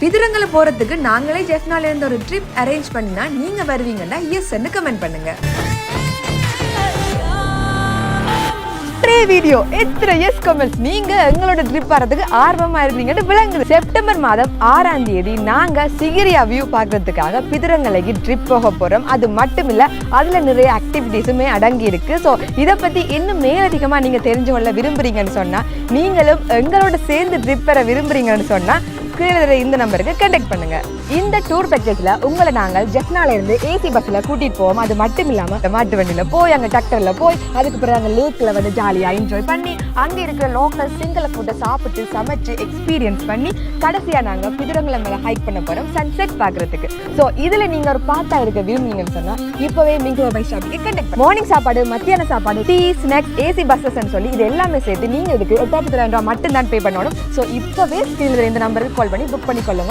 பிதிரங்களை போறதுக்கு நாங்களே ஜெஃப்னால இருந்து ஒரு ட்ரிப் அரேஞ்ச் பண்ணினா நீங்க வருவீங்கன்னா எஸ் கமெண்ட் பண்ணுங்க. ஒரே வீடியோ எத்தனை எஸ் கமெண்ட்ஸ் நீங்க எங்களோட ட்ரிப் வரதுக்கு ஆர்வமா இருந்தீங்கன்னு விளங்குது. செப்டம்பர் மாதம் ஆறாம் தேதி நாங்க சிகிரியா வியூ பார்க்கறதுக்காக பிதிரங்கலைக்கு ட்ரிப் போக போறோம். அது மட்டும் இல்ல அதுல நிறைய ஆக்டிவிட்டீஸுமே அடங்கி இருக்கு. ஸோ இதை பத்தி இன்னும் மேலதிகமா நீங்க தெரிஞ்சு கொள்ள விரும்புறீங்கன்னு சொன்னா நீங்களும் எங்களோட சேர்ந்து ட்ரிப் பெற விரும்புறீங்கன்னு சொன்னா கீழே இந்த நம்பருக்கு கண்டெக்ட் பண்ணுங்க. இந்த டூர் பேக்கேஜ்ல உங்களை நாங்கள் ஜெஃப்னால இருந்து ஏசி பஸ்ல கூட்டிட்டு போவோம். அது மட்டும் இல்லாம மாட்டு வண்டியில போய் அங்க டக்டர்ல போய் அதுக்கு பிறகு அங்கே லேக்ல வந்து ஜாலியா என்ஜாய் பண்ணி அங்க இருக்கிற லோக்கல் சிங்கள ஃபுட்டை சாப்பிட்டு சமைச்சு எக்ஸ்பீரியன்ஸ் பண்ணி கடைசியா நாங்க குதிரங்களை மேல ஹைக் பண்ண போறோம் சன்செட் பாக்குறதுக்கு சோ இதுல நீங்க ஒரு பாத்தா இருக்க விரும்புனீங்கன்னு சொன்னா இப்பவே மிங்கோ பை ஷாப்பிங்க கண்டெக்ட் மார்னிங் சாப்பாடு மத்தியான சாப்பாடு டீ ஸ்நாக்ஸ் ஏசி பஸ்ஸஸ் சொல்லி இது எல்லாமே சேர்த்து நீங்க இதுக்கு எட்டாயிரத்தி தொள்ளாயிரம் ரூபாய் மட்டும் தான் பே பண்ணணும். ஸோ இப்பவே ஸ்கிரீன்ல இந்த நம்பருக்கு கால் பண்ணி புக் பண்ணிக்கொள்ளுங்க.